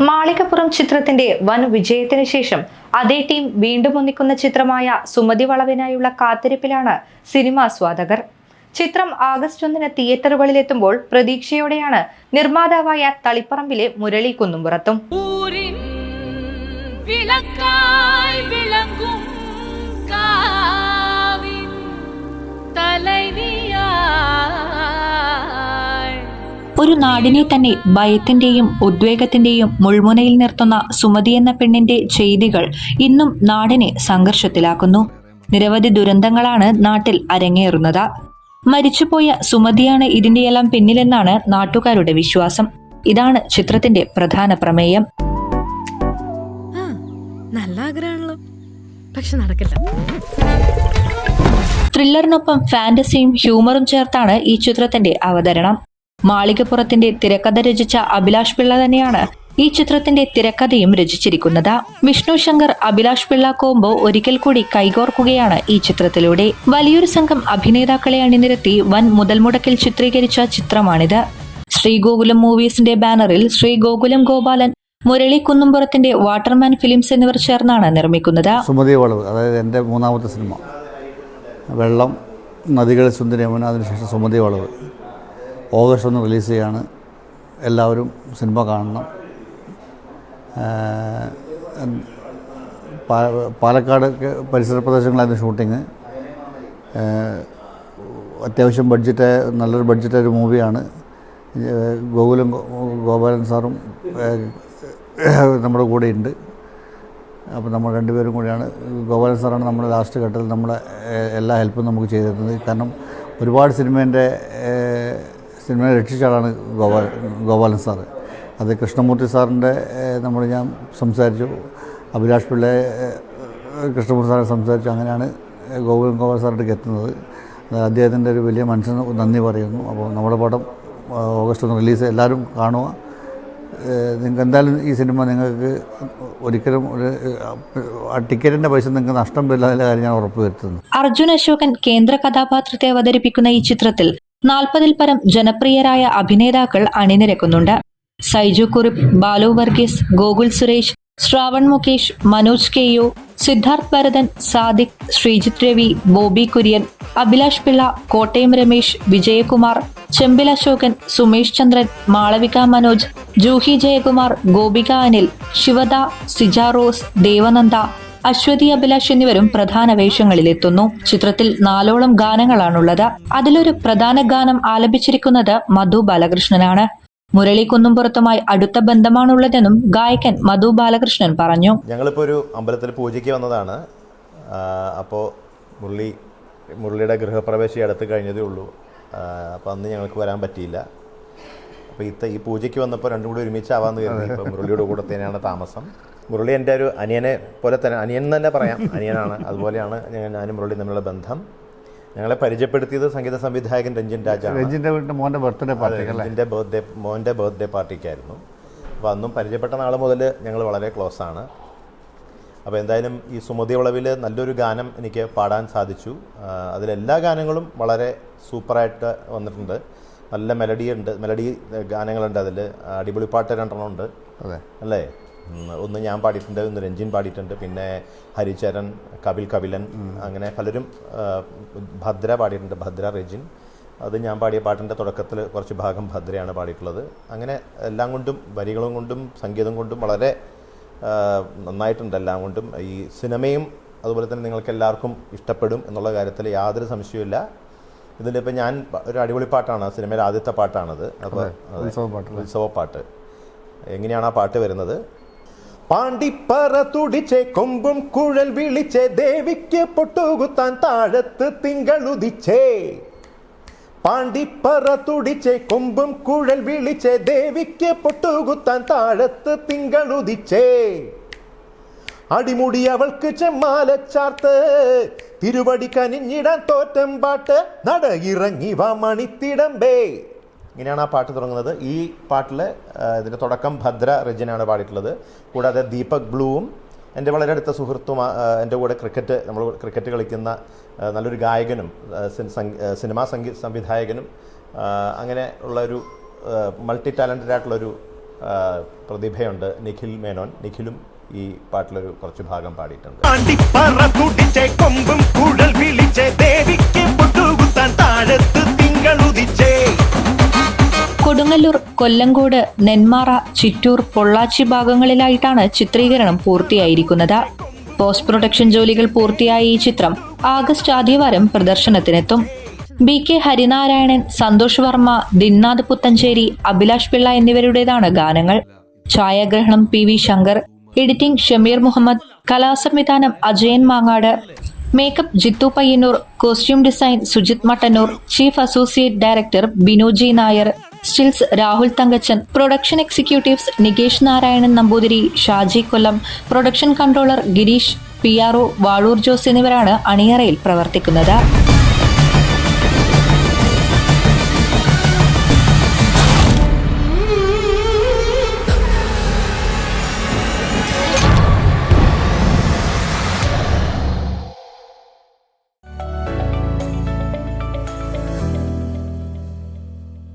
മാളികപ്പുറം ചിത്രത്തിന്റെ വൻ വിജയത്തിന് ശേഷം അതേ ടീം വീണ്ടും ഒന്നിക്കുന്ന ചിത്രമായ സുമതി വളവിനായുള്ള കാത്തിരിപ്പിലാണ് സിനിമാ സ്വാദകർ. ചിത്രം ആഗസ്റ്റ് ഒന്നിന് തിയേറ്ററുകളിലെത്തുമ്പോൾ പ്രതീക്ഷയോടെയാണ് നിർമ്മാതാവായ തളിപ്പറമ്പിലെ മുരളി കുന്നുംപുറത്തും. വിളങ്ങും ഒരു നാടിനെ തന്നെ ഭയത്തിന്റെയും ഉദ്വേഗത്തിന്റെയും മുൾമുനയിൽ നിർത്തുന്ന സുമതി എന്ന പെണ്ണിന്റെ ചെയ്തികൾ ഇന്നും നാടിനെ സംഘർഷത്തിലാക്കുന്നു. നിരവധി ദുരന്തങ്ങളാണ് നാട്ടിൽ അരങ്ങേറുന്നത്. മരിച്ചുപോയ സുമതിയാണ് ഇതിന്റെയെല്ലാം പിന്നിലെന്നാണ് നാട്ടുകാരുടെ വിശ്വാസം. ഇതാണ് ചിത്രത്തിന്റെ പ്രധാന പ്രമേയം. നല്ല ആഗ്രഹമാണല്ലോ. പക്ഷെ നടക്കില്ല. ത്രില്ലറിനൊപ്പം ഫാന്റസിയും ഹ്യൂമറും ചേർത്താണ് ഈ ചിത്രത്തിന്റെ അവതരണം. മാളികപ്പുറത്തിന്റെ തിരക്കഥ രചിച്ച അഭിലാഷ് പിള്ള തന്നെയാണ് ഈ ചിത്രത്തിന്റെ തിരക്കഥയും രചിച്ചിരിക്കുന്നത്. വിഷ്ണു ശങ്കർ അഭിലാഷ് പിള്ള കോംബോ ഒരിക്കൽ കൂടി കൈകോർക്കുകയാണ് ഈ ചിത്രത്തിലൂടെ. വലിയൊരു സംഘം അഭിനേതാക്കളെ അണിനിരത്തി വൻ മുതൽ മുടക്കിൽ ചിത്രീകരിച്ച ചിത്രമാണിത്. ശ്രീ ഗോകുലം മൂവീസിന്റെ ബാനറിൽ ശ്രീ ഗോകുലം ഗോപാലൻ മുരളി കുന്നുംപുറത്തിന്റെ വാട്ടർമാൻ ഫിലിംസ് എന്നിവർ ചേർന്നാണ് നിർമ്മിക്കുന്നത്. അതായത് എന്റെ മൂന്നാമത്തെ സിനിമ. വെള്ളം നദികളിൽ സുന്ദരി യമുന അതിനുശേഷം സുമതി വളവ്. ഓഗസ്റ്റ് ഒന്ന് റിലീസ് ചെയ്യാണ്. എല്ലാവരും സിനിമ കാണണം. പാലക്കാട് പരിസര പ്രദേശങ്ങളായിരുന്നു ഷൂട്ടിങ്. അത്യാവശ്യം ബഡ്ജറ്റ് നല്ലൊരു ബഡ്ജറ്റ് ഒരു മൂവിയാണ്. ഗോകുലും ഗോപാലൻ സാറും നമ്മുടെ കൂടെ ഉണ്ട്. അപ്പോൾ നമ്മൾ രണ്ടുപേരും കൂടിയാണ്. ഗോപാലൻ സാറാണ് നമ്മുടെ ലാസ്റ്റ് ഘട്ടത്തിൽ നമ്മളെ എല്ലാ ഹെൽപ്പും നമുക്ക് ചെയ്തിരുന്നത് കാരണം ഒരുപാട് സിനിമേന്റെ സിനിമയെ രക്ഷിച്ച ആളാണ് ഗോപാൽ ഗോപാലൻ സാറ്. അത് കൃഷ്ണമൂർത്തി സാറിന്റെ നമ്മൾ ഞാൻ സംസാരിച്ചു. അഭിലാഷ് പിള്ളെ കൃഷ്ണമൂർത്തി സാറിനെ സംസാരിച്ചു. അങ്ങനെയാണ് ഗോകുലൻ ഗോപാൽ സാറിന്റെ എത്തുന്നത്. അദ്ദേഹത്തിന്റെ ഒരു വലിയ മനുഷ്യന് നന്ദി പറയുന്നു. അപ്പോൾ നമ്മുടെ പടം ഓഗസ്റ്റ് ഒന്ന് റിലീസ് എല്ലാവരും കാണുക. നിങ്ങൾക്ക് എന്തായാലും ഈ സിനിമ നിങ്ങൾക്ക് ഒരിക്കലും ഒരു ടിക്കറ്റിന്റെ പൈസ നിങ്ങൾക്ക് നഷ്ടം വരില്ല എന്നുള്ള കാര്യം ഞാൻ ഉറപ്പ് വരുത്തുന്നു അർജുൻ അശോകൻ കേന്ദ്ര കഥാപാത്രത്തെ അവതരിപ്പിക്കുന്ന ഈ ചിത്രത്തിൽ നാൽപ്പതിൽ പരം ജനപ്രിയരായ അഭിനേതാക്കൾ അണിനിരക്കുന്നുണ്ട്. Saiju Kurup Balu Varghese Gokul Suresh Shravan Mukesh Manoj K U Siddharth Bharathan Sadiq Sreejith Ravi Bobby Kurian Abhilash Pillai Kottayam Ramesh Vijayakumar Chembil Ashokan Sumesh Chandran Malavika Manoj Juhi Jayakumar Gopika Anil Shivada Sija rose Devananda Aswathy Abhilash എന്നിവരും പ്രധാന വേഷങ്ങളിലെത്തുന്നു. ചിത്രത്തിൽ നാലോളം ഗാനങ്ങളാണുള്ളത്. അതിലൊരു പ്രധാന ഗാനം ആലപിച്ചിരിക്കുന്നത് മധു ബാലകൃഷ്ണനാണ്. മുരളി കുന്നുംപുറത്തുമായി അടുത്ത ബന്ധമാണുള്ളതെന്നും ഗായകൻ മധു ബാലകൃഷ്ണൻ പറഞ്ഞു. ഞങ്ങളിപ്പോൾ ഒരു അമ്പലത്തിൽ പൂജയ്ക്ക് വന്നതാണ്. അപ്പോ മുരളി മുരളിയുടെ ഗൃഹപ്രവേശം അടുത്ത് കഴിഞ്ഞതേ ഉള്ളൂ. അപ്പോൾ അന്ന് ഞങ്ങൾക്ക് വരാൻ പറ്റിയില്ല. അപ്പോൾ ഇത്ത ഈ പൂജയ്ക്ക് വന്നപ്പോൾ രണ്ടും കൂടി ഒരുമിച്ചാവാന്ന് കരുതി. ഇപ്പോൾ മുരളിയുടെ കൂടെ തന്നെയാണ് താമസം. മുരളി എന്റെ ഒരു അനിയനെ പോലെ തന്നെ അനിയൻ തന്നെ പറയാം. അനിയനാണ്. അതുപോലെയാണ് ഞാനും മുരളി തമ്മിലുള്ള ബന്ധം. ഞങ്ങളെ പരിചയപ്പെടുത്തിയത് സംഗീത സംവിധായകൻ രഞ്ജിൻ രാജാണ്. രഞ്ജിന്റെ വീട്ടിൽ മോന്റെ ബർത്ത്ഡേ പാർട്ടി എന്റെ ബർത്ത്ഡേ മോന്റെ ബർത്ത്ഡേ പാർട്ടിക്കായിരുന്നു. അപ്പോൾ അന്നും പരിചയപ്പെട്ട നാൾ മുതൽ ഞങ്ങൾ വളരെ ക്ലോസ് ആണ്. അപ്പോൾ എന്തായാലും ഈ സുമതി വളവിൽ നല്ലൊരു ഗാനം എനിക്ക് പാടാൻ സാധിച്ചു. അതിലെല്ലാ ഗാനങ്ങളും വളരെ സൂപ്പറായിട്ട് വന്നിട്ടുണ്ട്. നല്ല മെലഡി ഉണ്ട്. മെലഡി ഗാനങ്ങളുണ്ട് അതിൽ അടിപൊളി പാട്ട് രണ്ടെണ്ണം ഉണ്ട്. അതെ. അല്ലേ? ഒന്ന് ഞാൻ പാടിയിട്ടുണ്ട് ഒന്ന് രഞ്ജിൻ പാടിയിട്ടുണ്ട്. പിന്നെ ഹരിചരൺ കപിൽ കപിലൻ അങ്ങനെ പലരും ഭദ്ര പാടിയിട്ടുണ്ട്. ഭദ്ര രജിൻ. അത് ഞാൻ പാടിയ പാട്ടിന്റെ തുടക്കത്തിൽ കുറച്ച് ഭാഗം ഭദ്രയാണ് പാടിയിട്ടുള്ളത്. അങ്ങനെ എല്ലാം കൊണ്ടും വരികളും കൊണ്ടും സംഗീതം കൊണ്ടും വളരെ നന്നായിട്ടുണ്ട് എല്ലാം കൊണ്ടും. ഈ സിനിമയും അതുപോലെ തന്നെ നിങ്ങൾക്ക് എല്ലാവർക്കും ഇഷ്ടപ്പെടും എന്നുള്ള കാര്യത്തിൽ യാതൊരു സംശയവുമില്ല. ഇതിലിപ്പോൾ ഞാൻ ഒരു അടിപൊളി പാട്ടാണ്. സിനിമയിലെ ആദ്യത്തെ പാട്ടാണത്. അപ്പോൾ ഉത്സവ പാട്ട് എങ്ങനെയാണ് ആ പാട്ട് വരുന്നത്? പാണ്ടിപ്പറ തുടിച്ചേ കൊമ്പും കുഴൽ വിളിച്ചേ ദേവിക്ക് പൊട്ടുകുത്താൻ താഴത്ത് തിങ്കളുദിച്ചേ. പാണ്ടിപ്പറ തുടിച്ചേ കൊമ്പും കുഴൽ വിളിച്ചേ ദേവിക്ക് പൊട്ടുകുത്താൻ താഴത്ത് തിങ്കളുദിച്ചേ. അടിമുടി അവൾക്ക് ചെമ്മാലച്ചാർത്ത് തിരുവടി കനിഞ്ഞിടാൻ തോറ്റം പാട്ട് നട ഇറങ്ങി വാ ഇങ്ങനെയാണ് ആ പാട്ട് തുടങ്ങുന്നത്. ഈ പാട്ടിൽ ഇതിന്റെ തുടക്കം ഭദ്ര രജനാണ് പാടിയിട്ടുള്ളത്. കൂടാതെ ദീപക് ബ്ലൂവും എന്റെ വളരെ അടുത്ത സുഹൃത്തും എന്റെ കൂടെ ക്രിക്കറ്റ് നമ്മൾ ക്രിക്കറ്റ് കളിക്കുന്ന നല്ലൊരു ഗായകനും സിനിമാ സംഗീത സംവിധായകനും അങ്ങനെ ഉള്ള ഒരു മൾട്ടി ടാലന്റഡ് ആയിട്ടുള്ളൊരു പ്രതിഭയുണ്ട് നിഖിൽ മേനോൻ. നിഖിലും ഈ പാട്ടിലൊരു കുറച്ച് ഭാഗം പാടിയിട്ടുണ്ട്. കൊമ്പും കുഴൽ വിളിച്ചേ ദേവിക്ക് പൊട്ടുകുത്താൻ താഴത്ത് തിങ്കളുദിച്ചേ കൊടുങ്ങല്ലൂർ കൊല്ലങ്കോട് നെന്മാറ ചിറ്റൂർ പൊള്ളാച്ചി ഭാഗങ്ങളിലായിട്ടാണ് ചിത്രീകരണം പൂർത്തിയായിരിക്കുന്നത്. പോസ്റ്റ് പ്രൊഡക്ഷൻ ജോലികൾ പൂർത്തിയായ ഈ ചിത്രം ആഗസ്റ്റ് ആദ്യവാരം പ്രദർശനത്തിനെത്തും. ബി കെ ഹരിനാരായണൻ സന്തോഷ് വർമ്മ ദിന്നാഥ് പുത്തഞ്ചേരി അഭിലാഷ് പിള്ള എന്നിവരുടേതാണ് ഗാനങ്ങൾ. ഛായാഗ്രഹണം P V Shankar editing Shameer Muhammad കലാസംവിധാനം Ajayan Mangad makeup Jithu Payyanur costume design Sujith Mattannur chief associate director Binoji Nair stills Rahul Thankachan production executives Nikesh Narayanan Namboothiri Shaji Kollam production controller Gireesh P R O Vazhoor Jose എന്നിവരാണ് അണിയറയിൽ പ്രവർത്തിക്കുന്നത്.